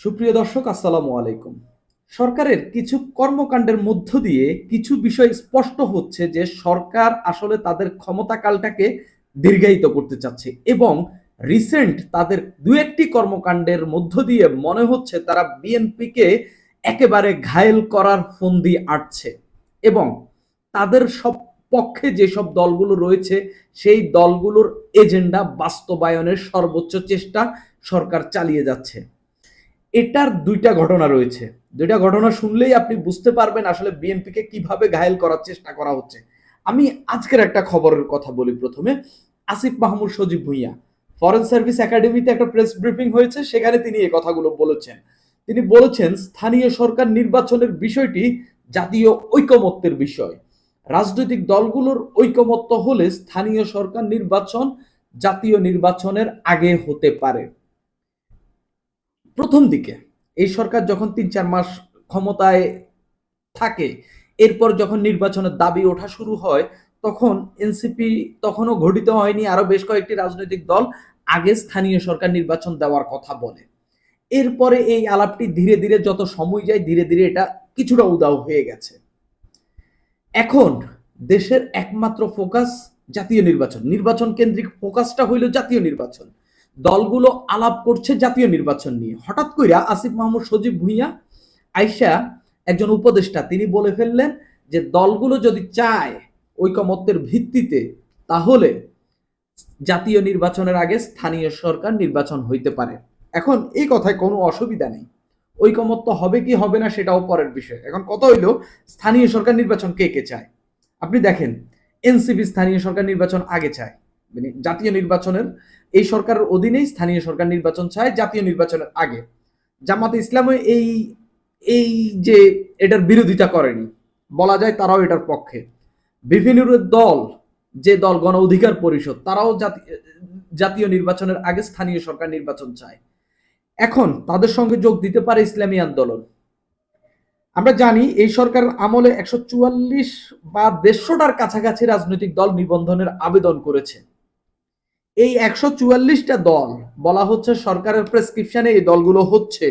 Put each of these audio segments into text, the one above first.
সুপ্রিয় দর্শক, আসসালামু আলাইকুম। সরকারের কিছু কর্মকাণ্ডের মধ্য দিয়ে কিছু বিষয় স্পষ্ট হচ্ছে যে সরকার আসলে তাদের ক্ষমতাকালটাকে দীর্ঘায়িত করতে চাচ্ছে এবং রিসেন্ট তাদের দু একটি কর্মকাণ্ডের মধ্য দিয়ে মনে হচ্ছে তারা বিএনপিকে একেবারে ঘায়েল করার ফন্দি আটছে এবং তাদের সব পক্ষে যেসব দলগুলো রয়েছে, সেই দলগুলোর এজেন্ডা বাস্তবায়নের সর্বোচ্চ চেষ্টা সরকার চালিয়ে যাচ্ছে। এটার দুইটা ঘটনা রয়েছে। দুইটা ঘটনা শুনলেই আপনি বুঝতে পারবেন আসলে বিএনপিকে কীভাবে ঘায়েল করার চেষ্টা করা হচ্ছে। আমি আজকের একটা খবরের কথা বলি প্রথমে। আসিফ মাহমুদ সজীব ভুইয়া ফরেন সার্ভিস একাডেমিতে একটা প্রেস ব্রিফিং হয়েছে, সেখানে তিনি এই কথাগুলো বলেছেন। তিনি বলেছেন, স্থানীয় সরকার নির্বাচনের বিষয়টি জাতীয় ঐকমত্যের বিষয়। রাজনৈতিক দলগুলোর ঐকমত্য হলে স্থানীয় সরকার নির্বাচন জাতীয় নির্বাচনের আগে হতে পারে। প্রথম দিকে, এই সরকার যখন তিন চার মাস ক্ষমতায় থাকে, এরপর যখন নির্বাচনের দাবি ওঠা শুরু হয়, তখন এনসিপি তখনও ঘটিত হয়নি আরও বেশ কয়েকটি রাজনৈতিক দল আগে স্থানীয় সরকার নির্বাচন দেওয়ার কথা বলে। এরপরে এই আলাপটি ধীরে ধীরে যত সময় যায়, ধীরে ধীরে এটা কিছুটা উদাও হয়ে গেছে। এখন দেশের একমাত্র ফোকাস জাতীয় নির্বাচন। নির্বাচন কেন্দ্রিক ফোকাসটা হইল জাতীয় নির্বাচন। দলগুলো আলাপ করছে জাতীয় নির্বাচন নিয়ে। হঠাৎ কইরা আসিফ মাহমুদ, সজীব ভুইয়া, আইসা একজন উপদেষ্টা, তিনি বলে ফেললেন যে দলগুলো যদি চায় ঐকমত্যের ভিত্তিতে, তাহলে জাতীয় নির্বাচনের আগে স্থানীয় সরকার নির্বাচন হইতে পারে। এখন এই কথায় কোনো অসুবিধা নেই। ঐকমত্য হবে কি হবে না সেটাও পরের বিষয়। এখন কত হইল, স্থানীয় সরকার নির্বাচন কে কে চায়? আপনি দেখেন, এনসিপি স্থানীয় সরকার নির্বাচন আগে চায়। মানে জাতীয় নির্বাচনের, এই সরকারের অধীনেই স্থানীয় সরকার নির্বাচন চায় জাতীয় নির্বাচনের আগে। জামাতে ইসলামে এই এই যে এটার বিরোধিতা করেনি, বলা যায় তারাও এটার পক্ষে। বিভিন্ন দল, যে দল গণ অধিকার পরিষদ, তারাও জাতীয় নির্বাচনের আগে স্থানীয় সরকার নির্বাচন চায়। এখন তাদের সঙ্গে যোগ দিতে পারে ইসলামী আন্দোলন। আমরা জানি এই সরকার আমলে একশো চুয়াল্লিশ বা দেড়শোটার কাছাকাছি রাজনৈতিক দল নিবন্ধনের আবেদন করেছে। এই একশো চুয়াল্লিশটা দল বলা হচ্ছে সরকারের প্রেসক্রিপশনে এই দলগুলো হচ্ছে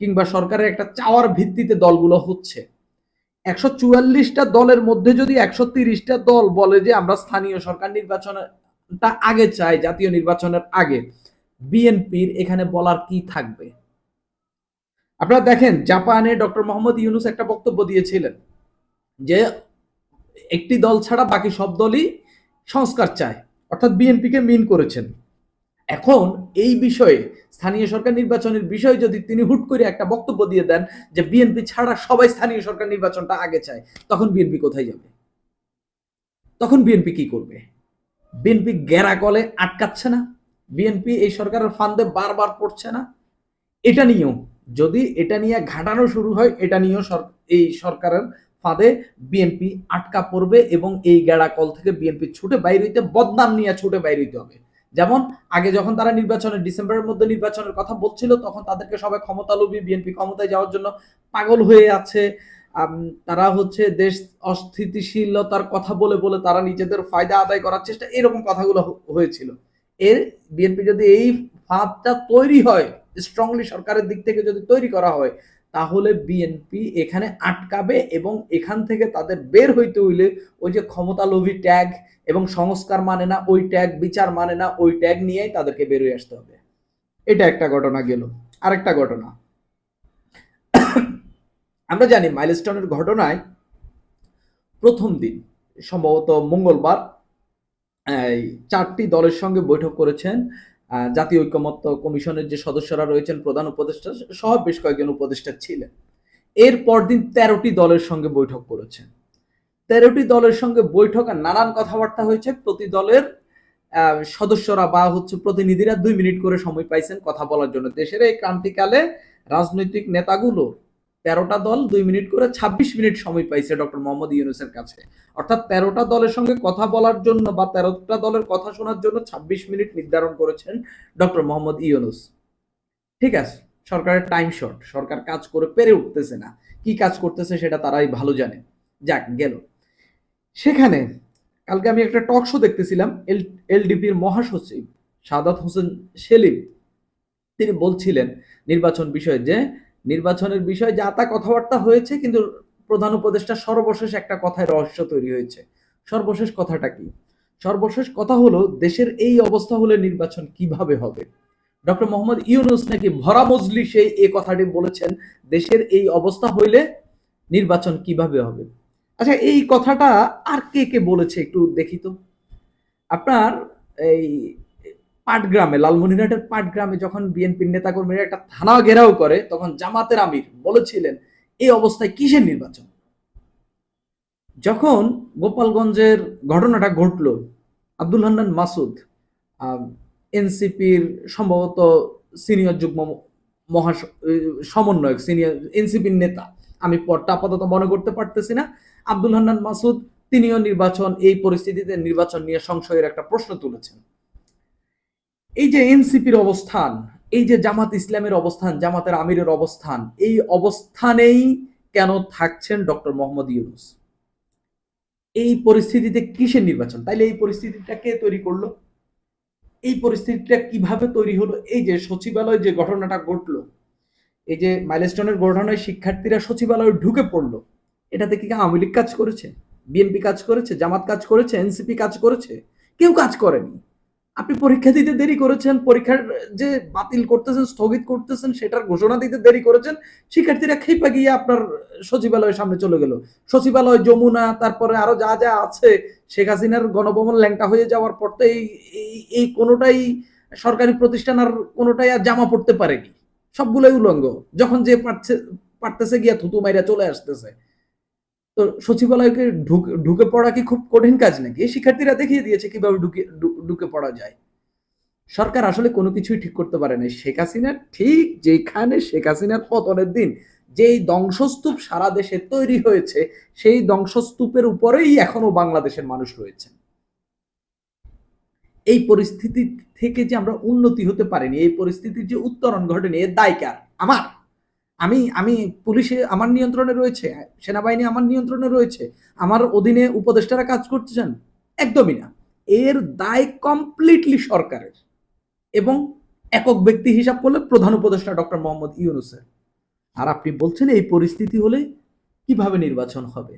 কিংবা সরকারের একটা চাওয়ার ভিত্তিতে দলগুলো হচ্ছে। একশো চুয়াল্লিশটা দলের মধ্যে যদি একশো তিরিশটা দল বলে যে আমরা স্থানীয় সরকার নির্বাচনটা আগে চাই, জাতীয় নির্বাচনের আগে, বিএনপির এখানে বলার কি থাকবে? আপনারা দেখেন, জাপানে ডক্টর মোহাম্মদ ইউনুস একটা বক্তব্য দিয়েছিলেন যে একটি দল ছাড়া বাকি সব দলই সংস্কার চায়। অর্থাৎ বিএনপিকে মিন করেছেন। এখন এই বিষয়ে স্থানীয় সরকার নির্বাচনের বিষয়ে যদি তিনি হুট করে একটা বক্তব্য দিয়ে দেন যে বিএনপি ছাড়া সবাই স্থানীয় সরকার নির্বাচনটা আগে চায়, তখন বিএনপি কোথায় যাবে? তখন বিএনপি কি করবে? বিএনপি গেরা কলে আটকাচ্ছে না। বিএনপি এই সরকারের ফান্দে বারবার পড়ছে না। এটা নিয়েও, যদি এটা নিয়ে ঘাটানো শুরু হয়, এটা নিয়েও এই সরকারের ফাঁদে বিএনপি আটকা পড়বে এবং এই গেড়া কল থেকে বিএনপি ছুটে বাইর হইতে, বদনাম নিয়ে ছুটে বাইর হইতে হবে। যেমন, আগে যখন তারা নির্বাচনের, ডিসেম্বরের মধ্যে নির্বাচনের কথা বলছিল, তখন তাদেরকে সবাই ক্ষমতালোভী বিএনপি ক্ষমতায় যাওয়ার জন্য পাগল হয়ে আছে। তারা হচ্ছে দেশ অস্থিতিশীলতার কথা বলে বলে তারা নিজেদের ফায়দা আদায় করার চেষ্টা, এরকম কথাগুলো হয়েছিল। এর বিএনপি যদি এই ফাঁদটা তৈরি হয় স্ট্রংলি সরকারের দিক থেকে যদি তৈরি করা হয় তাহলে বিএনপি এখানে আটকাবে এবং এখান থেকে তাদের বের হইতে হইলে ওই যে ক্ষমতালোভী ট্যাগ এবং সংস্কার মানে না, ওই ট্যাগ বিচার মানে না, ওই ট্যাগ নিয়েই তাদেরকে বেরোয় আসতে হবে। এটা একটা ঘটনা গেল। আরেকটা ঘটনা। আমরা জানি মাইলস্টোনের ঘটনায় প্রথম দিন, সম্ভবত মঙ্গলবার চারটি দলের সঙ্গে বৈঠক করেছেন জাতীয় ঐক্যমত্য কমিশনের যে সদস্যরা রয়েছেন প্রধান উপদেষ্টা, সহ বেশ কয়েকজন উপদেষ্টা ছিলেন। এর পরদিন তেরোটি দলের সঙ্গে বৈঠক করেছেন। তেরোটি দলের সঙ্গে বৈঠক নানান কথাবার্তা হয়েছে। প্রতি দলের সদস্যরা বা হচ্ছে প্রতিনিধিরা দুই মিনিট করে সময় পাইছেন কথা বলার জন্য। দেশের এই ক্রান্তিকালে রাজনৈতিক নেতাগুলো তেরোটা দল দুই মিনিট করে ২৬ মিনিট সময় পাইছে ডক্টর মোহাম্মদ ইউনুসের কাছে। অর্থাৎ তেরোটা দলের সঙ্গে কথা বলার জন্য বা তেরোটা দলের কথা শোনার জন্য ২৬ মিনিট নির্ধারণ করেছেন ডক্টর মোহাম্মদ ইউনুস। ঠিক আছে, সরকারের টাইম শর্ট সরকার কাজ করে পেরে উঠতেছে না। কি কাজ করতেছে সেটা তারাই ভালো জানে। যাক, গেল। সেখানে কালকে আমি একটা টক শো দেখতেছিলাম এল এলডিপির মহাসচিব সাদাত হোসেন সেলিম। তিনি বলছিলেন নির্বাচন বিষয়ে যে নির্বাচনের বিষয়ে যা তা কথাবার্তা হয়েছে, কিন্তু প্রধান উপদেষ্টা সর্বশেষ একটা কথায় রহস্য তৈরি হয়েছে। সর্বশেষ কথাটা কি? সর্বশেষ কথা হলো, দেশের এই অবস্থা হলে নির্বাচন কীভাবে হবে? ডক্টর মোহাম্মদ ইউনুস নাকি ভরা মজলিসে এই কথাটি বলেছেন, দেশের এই অবস্থা হইলে নির্বাচন কীভাবে হবে? আচ্ছা এই কথাটা আর কে কে বলেছে একটু দেখি তো। আপনার এই পাটগ্রামে, লালমনিরহাটের পাটগ্রামে যখন বিএনপির নেতাকর্মীরা একটা থানা ঘেরাও করে, তখন জামাতের আমির বলেছিলেন, এই অবস্থায় কিসের নির্বাচন? যখন গোপালগঞ্জের ঘটনাটা ঘটলো, আব্দুল হান্নান মাসুদ এনসিপির সম্ভবত সিনিয়র যুগ্ম মহা সমন্বয়ক, সিনিয়র এনসিপির নেতা, আমি পদটা আপাতত মনে করতে পারতেছি না, আব্দুল হান্নান মাসুদ তিনিও নির্বাচন, এই পরিস্থিতিতে নির্বাচন নিয়ে সংশয়ের একটা প্রশ্ন তুলেছেন। এই যে এনসিপির অবস্থান, এই যে জামাত ইসলামের অবস্থান, জামাতের আমিরের অবস্থান, এই অবস্থানেই কেন থাকছেন ডক্টর মোহাম্মদ ইউনুস? এই পরিস্থিতিতে কিসের নির্বাচন? তাইলে এই পরিস্থিতিটা কে তৈরি করল? এই পরিস্থিতিটা কীভাবে তৈরি হলো? এই যে সচিবালয় যে ঘটনাটা ঘটলো, এই যে মাইলস্টোনের ঘটনায় শিক্ষার্থীরা সচিবালয়ে ঢুকে পড়ল, এটাতে কি আওয়ামী লীগ কাজ করেছে? বিএনপি কাজ করেছে? জামাত কাজ করেছে? এনসিপি কাজ করেছে? কেউ কাজ করেনি। আপনি পরীক্ষা দিতে দেরি করেছেন, পরীক্ষার যে বাতিল করতেছেন, স্থগিত করতেছেন, সেটার ঘোষণা দিতে দেরি করেছেন, শিক্ষার্থীরা খেপা গিয়ে আপনার সচিবালয়ের সামনে চলে গেল। সচিবালয় যমুনা, তারপরে আরও যা যা আছে, শেখ হাসিনার গণভবন ল্যাংটা হয়ে যাওয়ার পর তো এই এই কোনোটাই সরকারি প্রতিষ্ঠান আর কোনোটাই আর জামা পড়তে পারেনি। সবগুলোই উলঙ্গ। যখন যে পারছে, পারতেছে গিয়া থুতু মাইরা চলে আসতেছে। তো সচিবালয়কে ঢুকে পড়া কি খুব কঠিন কাজ নাকি? শিক্ষার্থীরা দেখিয়ে দিয়েছে কীভাবে ঢুকে ঢুকে পড়া যায়। সরকার আসলে কোনো কিছুই ঠিক করতে পারে না। শেখ হাসিনা ঠিক যেখানে শেখ হাসিনার পতনের দিন যেই ধ্বংসস্তূপ সারা দেশে তৈরি হয়েছে, সেই ধ্বংসস্তূপের উপরেই এখনও বাংলাদেশের মানুষ রয়েছে এই পরিস্থিতি থেকে যে আমরা উন্নতি হতে পারিনি, এই পরিস্থিতির যে উত্তরণ ঘটেনি, এর দায়কার আমার। আমি আমি পুলিশে আমার নিয়ন্ত্রণে রয়েছে, সেনাবাহিনী আমার নিয়ন্ত্রণে রয়েছে, আমার অধীনে উপদেষ্টারা কাজ করছেন, একদমই না। এর দায় কমপ্লিটলি সরকারের এবং একক ব্যক্তি হিসাব করলে প্রধান উপদেষ্টা ডক্টর মোহাম্মদ ইউনুসের। আর আপনি বলছেন এই পরিস্থিতি হলে কীভাবে নির্বাচন হবে?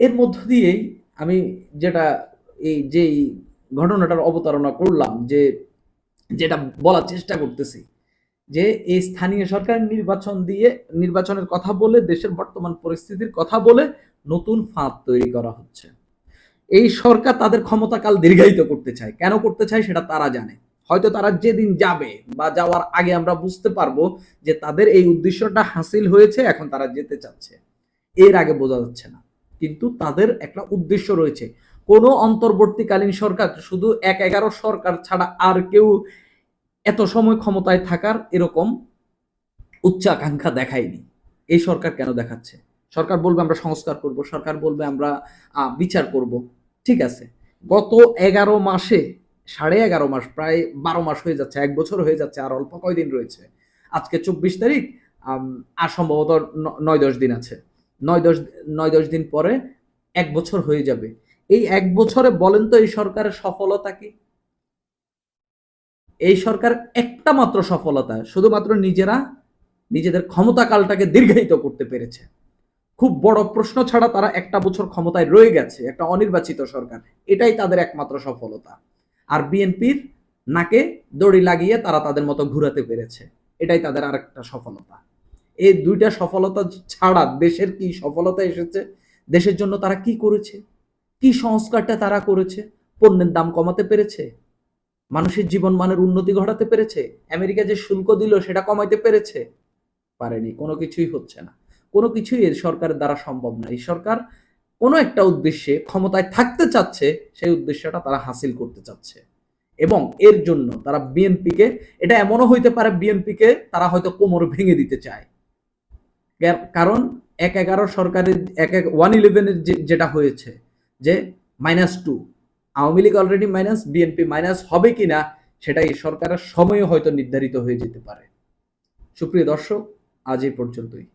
এর মধ্য দিয়েই আমি যেটা এই যেই ঘটনাটার অবতারণা করলাম যে, যেটা বলার চেষ্টা করতেছি যে এই স্থানীয় সরকার নির্বাচন দিয়ে নির্বাচনের কথা বলে, দেশের বর্তমান পরিস্থিতির কথা বলে নতুন ফাঁদ তৈরি করা হচ্ছে। এই সরকার তাদের ক্ষমতাকাল দীর্ঘায়িত করতে চায়। কেন করতে চায় সেটা তারা জানে। হয়তো তারা যেদিন যাবে বা যাওয়ার আগে আমরা বুঝতে পারব যে তাদের এই উদ্দেশ্যটা হাসিল হয়েছে, এখন তারা যেতে চাচ্ছে। এর আগে বোঝা যাচ্ছে না। কিন্তু তাদের একটা উদ্দেশ্য রয়েছে। কোনো অন্তর্বর্তীকালীন সরকার, শুধু এক এগারো সরকার ছাড়া আর কেউ এত সময় ক্ষমতায় থাকার এরকম উচ্চাকাঙ্ক্ষা দেখায়নি। এই সরকার কেন দেখাচ্ছে? সরকার বলবে আমরা সংস্কার করব, সরকার বলবে আমরা বিচার করব। ঠিক আছে। গত এগারো মাসে, সাড়ে এগারো মাস, প্রায় বারো মাস হয়ে যাচ্ছে, এক বছর হয়ে যাচ্ছে, আর অল্প কয়দিন রয়েছে। আজকে চব্বিশ তারিখ আর সম্ভবত নয় দশ দিন আছে। নয় দশ নয় দশ দিন পরে এক বছর হয়ে যাবে। এই এক বছরে বলেন তো এই সরকারের সফলতা কি? এই সরকার একটা মাত্র সফলতা, শুধুমাত্র নিজেরা নিজেদের ক্ষমতাকালটাকে দীর্ঘায়িত করতে পেরেছে। খুব বড় প্রশ্ন ছাড়া তারা একটা বছর ক্ষমতায় রয়ে গেছে, একটা অনির্বাচিত সরকার। এটাই তাদের একমাত্র সফলতা। আর বিএনপির নাকে দড়ি লাগিয়ে তারা তাদের মতো ঘুরাতে পেরেছে। এটাই তাদের আর একটা সফলতা। এই দুইটা সফলতা ছাড়া দেশের কি সফলতা এসেছে, দেশের জন্য তারা কি করেছে? কি সংস্কারটা তারা করেছে? পণ্যের দাম কমাতে পেরেছে? মানুষের জীবন মানের উন্নতি ঘটাতে পেরেছে। আমেরিকা যে শুল্ক দিল, সেটা কমাইতে পেরেছে। পারেনি, কোনো কিছুই হচ্ছে না। কোনো কিছুই এর সরকারের দ্বারা সম্ভব না। এই সরকার কোনো একটা উদ্দেশ্যে ক্ষমতায় থাকতে চাচ্ছে, সেই উদ্দেশ্যটা তারা হাসিল করতে চাচ্ছে। এবং এর জন্য তারা বিএনপিকে, এটা এমনও হইতে পারে বিএনপিকে তারা হয়তো কোমর ভেঙে দিতে চায়। কারণ এক এগারো সরকারের, এক এক ওয়ান ইলেভেনের যেটা হয়েছে, যে minus two Awami League already minus BNP minus হবে কিনা সেটা এই সরকারের সময়ও হয়তো নির্ধারিত হয়ে যেতে পারে। সুপ্রিয় দর্শক, আজ এই পর্যন্তই।